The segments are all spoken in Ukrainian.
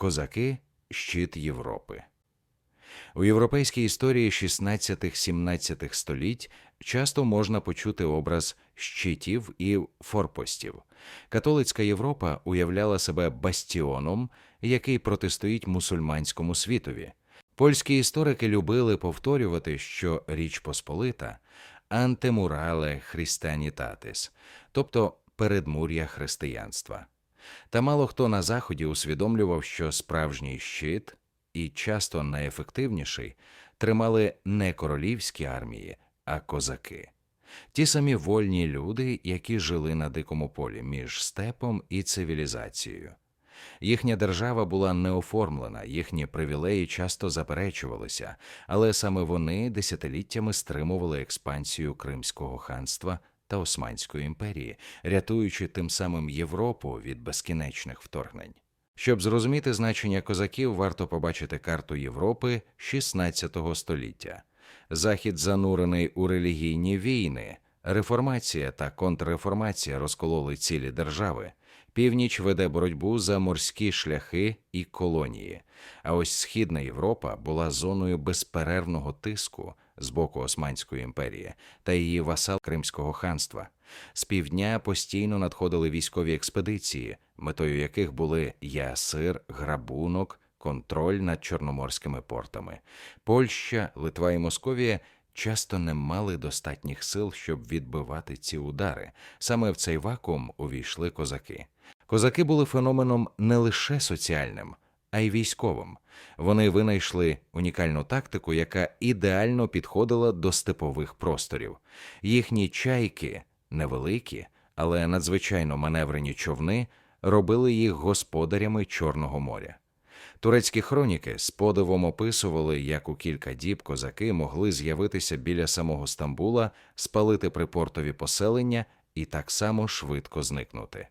Козаки щит Європи. У європейській історії 16-17 століть часто можна почути образ щитів і форпостів. Католицька Європа уявляла себе бастіоном, який протистоїть мусульманському світові. Польські історики любили повторювати, що Річ Посполита антемурале христианітатис, тобто передмур'я християнства. Та мало хто на заході усвідомлював, що справжній щит і часто найефективніший тримали не королівські армії, а козаки. Ті самі вольні люди, які жили на дикому полі між степом і цивілізацією. Їхня держава була неоформлена, їхні привілеї часто заперечувалися, але саме вони десятиліттями стримували експансію Кримського ханства та Османської імперії, рятуючи тим самим Європу від безкінечних вторгнень. Щоб зрозуміти значення козаків, варто побачити карту Європи XVI століття. Захід занурений у релігійні війни, реформація та контрреформація розкололи цілі держави. Північ веде боротьбу за морські шляхи і колонії. А ось Східна Європа була зоною безперервного тиску з боку Османської імперії та її васал Кримського ханства. З півдня постійно надходили військові експедиції, метою яких були ясир, грабунок, контроль над чорноморськими портами. Польща, Литва і Московія часто не мали достатніх сил, щоб відбивати ці удари. Саме в цей вакуум увійшли козаки. Козаки були феноменом не лише соціальним, а й військовим. Вони винайшли унікальну тактику, яка ідеально підходила до степових просторів. Їхні чайки невеликі, але надзвичайно маневрені човни робили їх господарями Чорного моря. Турецькі хроніки з подивом описували, як у кілька діб козаки могли з'явитися біля самого Стамбула, спалити припортові поселення і так само швидко зникнути.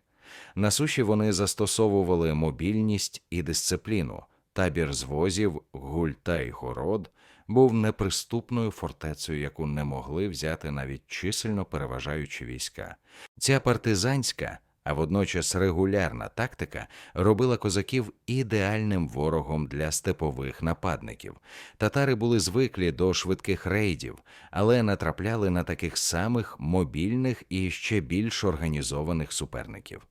На суші вони застосовували мобільність і дисципліну. Табір звозів, гуль та й город був неприступною фортецею, яку не могли взяти навіть чисельно переважаючі війська. Ця партизанська, а водночас регулярна тактика робила козаків ідеальним ворогом для степових нападників. Татари були звиклі до швидких рейдів, але натрапляли на таких самих мобільних і ще більш організованих суперників.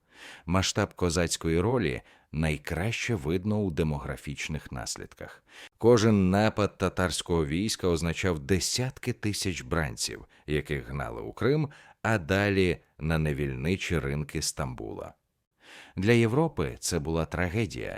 Масштаб козацької ролі найкраще видно у демографічних наслідках. Кожен напад татарського війська означав десятки тисяч бранців, яких гнали у Крим, а далі на невільничі ринки Стамбула. Для Європи це була трагедія,